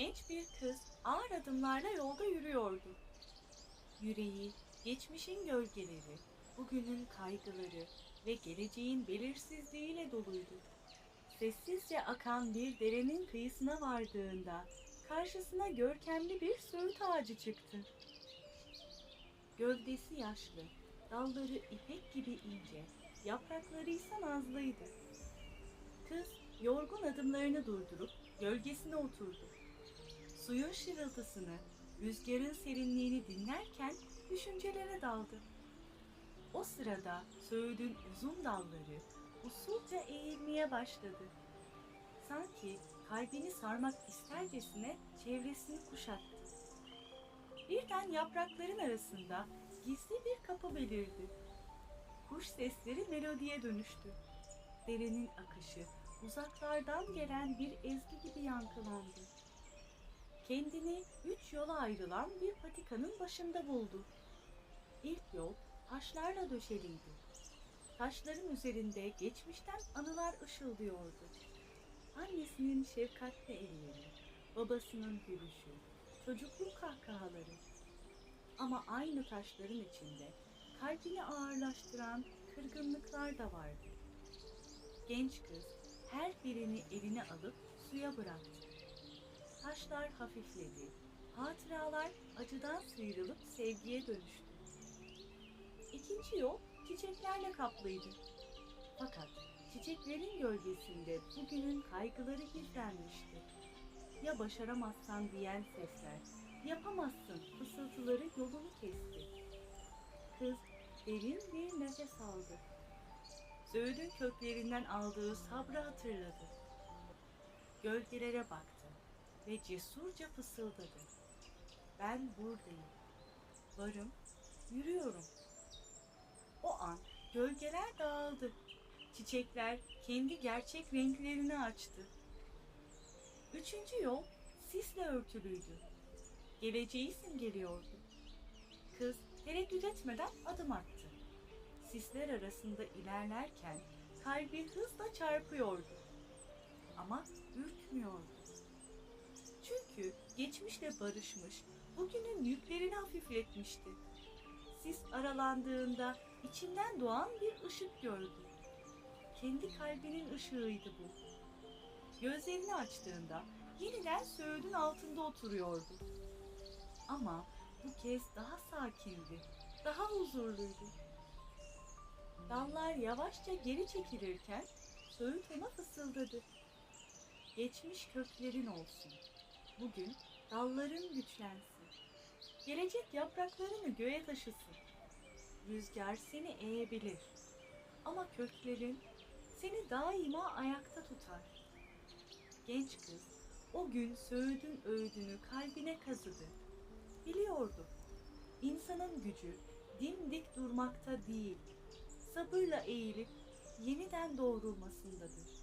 Genç bir kız ağır adımlarla yolda yürüyordu. Yüreği, geçmişin gölgeleri, bugünün kaygıları ve geleceğin belirsizliğiyle doluydu. Sessizce akan bir derenin kıyısına vardığında karşısına görkemli bir söğüt ağacı çıktı. Gövdesi yaşlı, dalları ipek gibi ince, yaprakları ise nazlıydı. Kız yorgun adımlarını durdurup gölgesine oturdu. Suyun şırıltısını, rüzgarın serinliğini dinlerken düşüncelere daldı. O sırada söğüdün uzun dalları usulca eğilmeye başladı. Sanki kalbini sarmak istercesine çevresini kuşattı. Birden yaprakların arasında gizli bir kapı belirdi. Kuş sesleri melodiye dönüştü. Derenin akışı uzaklardan gelen bir ezgi gibi yankılandı. Kendini üç yola ayrılan bir patikanın başında buldu. İlk yol taşlarla döşeliydi. Taşların üzerinde geçmişten anılar ışıldıyordu. Annesinin şefkatli elleri, babasının gülüşü, çocukluk kahkahaları. Ama aynı taşların içinde kalbini ağırlaştıran kırgınlıklar da vardı. Genç kız her birini eline alıp suya bıraktı. Taşlar hafifledi. Hatıralar acıdan sıyrılıp sevgiye dönüştü. İkinci yol çiçeklerle kaplıydı. Fakat çiçeklerin gölgesinde bugünün kaygıları gizlenmişti. Ya başaramazsan diyen sesler, yapamazsın fısıltıları yolunu kesti. Kız derin bir nefes aldı. Söğüdün köklerinden aldığı sabrı hatırladı. Gölgelere baktı ve cesurca fısıldadı. Ben buradayım. Varım, yürüyorum. O an gölgeler dağıldı. Çiçekler kendi gerçek renklerini açtı. Üçüncü yol sisle örtülüydü. Geleceği simgeliyordu. Kız tereddüt etmeden adım attı. Sisler arasında ilerlerken kalbi hızla çarpıyordu. Ama ürkmüyordu. Çünkü geçmişle barışmış, bugünün yüklerini hafifletmişti. Sis aralandığında içinden doğan bir ışık gördü. Kendi kalbinin ışığıydı bu. Gözlerini açtığında yeniden söğüdün altında oturuyordu. Ama bu kez daha sakindi, daha huzurluydu. Dallar yavaşça geri çekilirken söğüt ona fısıldadı. Geçmiş köklerin olsun. Bugün dalların güçlensin. Gelecek yapraklarını göğe taşısın. Rüzgar seni eğebilir. Ama köklerin seni daima ayakta tutar. Genç kız o gün söğüdün öğüdünü kalbine kazıdı. Biliyordu. İnsanın gücü dimdik durmakta değil, sabırla eğilip yeniden doğrulmasındadır.